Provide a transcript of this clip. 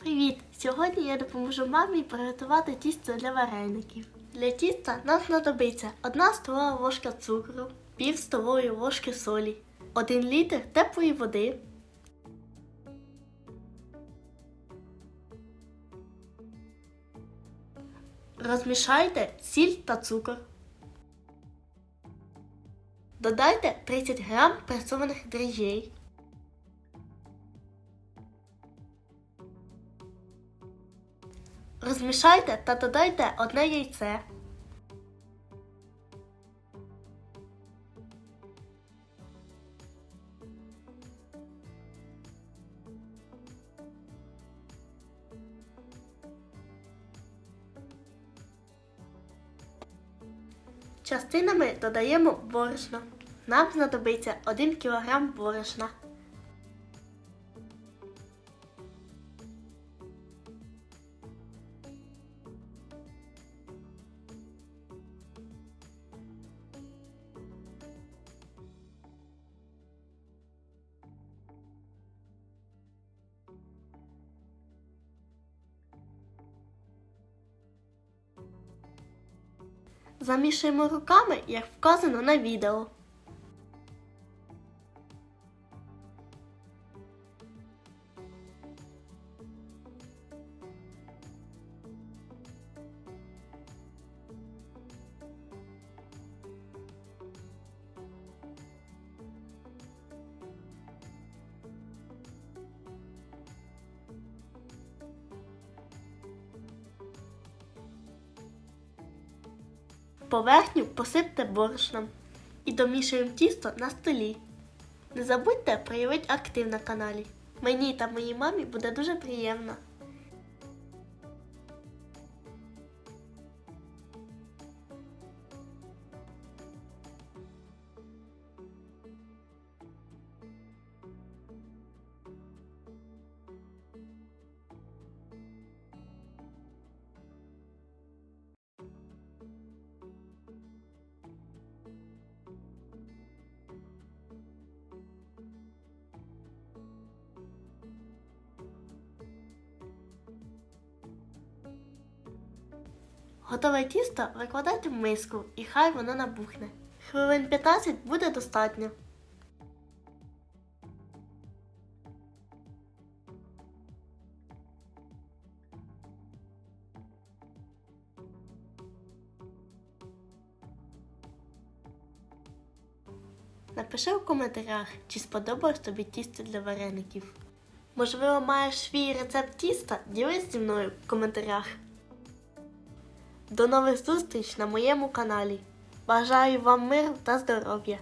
Привіт! Сьогодні я допоможу мамі приготувати тісто для вареників. Для тіста нам знадобиться 1 столова ложка цукру, пів столової ложки солі, 1 літр теплої води, Розмішайте сіль та цукор. Додайте 30 грам пресованих дріжджей. Розмішайте та додайте одне яйце. Частинами додаємо борошно. Нам знадобиться 1 кг борошна. Замішуємо руками, як вказано на відео. Поверхню посипте борошном і домішуємо тісто на столі. Не забудьте проявити актив на каналі. Мені та моїй мамі буде дуже приємно. Готове тісто викладайте в миску і хай воно набухне. Хвилин 15 буде достатньо. Напиши у коментарях, чи сподобалось тобі тісто для вареників. Можливо, маєш свій рецепт тіста? Ділись зі мною в коментарях. До нових зустріч на моєму каналі. Бажаю вам миру та здоров'я!